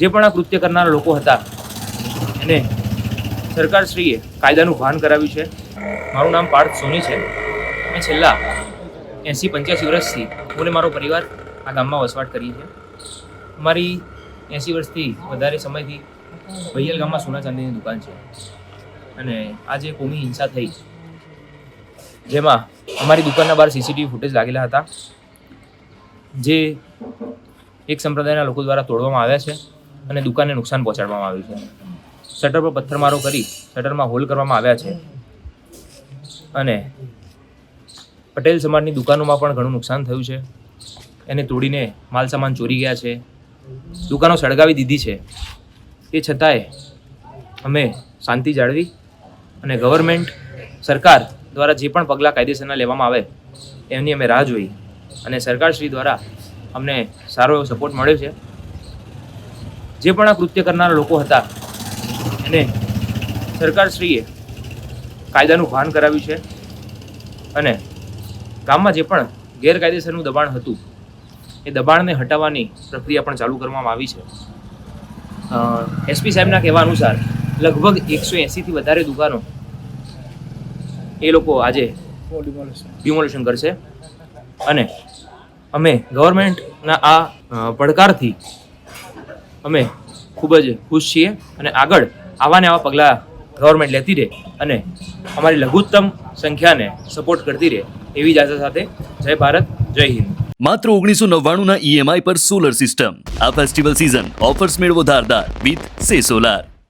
જે પણ આ કૃત્ય કરનારા લોકો હતા, એને સરકારશ્રીએ કાયદાનું ભાન કરાવ્યું છે. મારું નામ પાર્થ સોની છે. મેં છેલ્લા એંસી પંચ્યાસી વર્ષથી હું અને મારો પરિવાર આ ગામમાં વસવાટ કરીએ છીએ. અમારી એંસી વર્ષથી વધારે સમયથી ભૈયલ ગામમાં સોના ચાંદીની દુકાન છે. અને આજે કોમી હિંસા થઈ. જેમાં અમારી દુકાનના બહાર સીસીટીવી ફૂટેજ લાગેલા હતા. જે એક સંપ્રદાયના લોકો દ્વારા તોડવામાં આવ્યા છે. અને દુકાનને નુકસાન પહોંચાડવામાં આવ્યું છે. શટર પર પથ્થરમારો કરી શટરમાં હોલ કરવામાં આવ્યા છે. અને પટેલ સમાજની દુકાનોમાં પણ ઘણું નુકસાન થયું છે. એને તોડીને માલ સામાન ચોરી ગયા છે. દુકાનો સળગાવી દીધી છે. એ છતાંય અમે શાંતિ જાળવી અને ગવર્મેન્ટ સરકાર દ્વારા જે પણ પગલાં કાયદેસરના લેવામાં આવે, એમની અમે રાહ જોઈ અને સરકારશ્રી દ્વારા અમને સારો એવો સપોર્ટ મળ્યો છે. જે પણ આ કૃત્ય કરનારા લોકો હતા, એને સરકારશ્રીએ કાયદાનું ભાન કરાવ્યું છે અને ગામમાં જે પણ ગેરકાયદેસરનું દબાણ હતું, એ દબાણને હટાવવાની પ્રક્રિયા પણ ચાલુ કરવામાં આવી છે. એસપી સાહેબના કહેવા અનુસાર લગભગ એકસો એંસીથી વધારે દુકાનો એ લોકો આજે ડિમોલેશન કરશે અને અમે ગવર્મેન્ટના આ પડકારથી અમે ખૂબ જ ખુશ છીએ અને આગળ આવા ને આવા પગલાં ગવર્મેન્ટ લેતી રહે અને અમારી લઘુત્તમ સંખ્યાને સપોર્ટ કરતી રહે એવી જ આશા સાથે જય ભારત, જય હિન્દ. માત્ર ઓગણીસો નવ્વાણુંના ઈએમઆઈ પર સોલર સિસ્ટમ આ ફેસ્ટિવલ સિઝન ઓફર્સ મેળવો ધારદાર, વિથ સે સોલાર.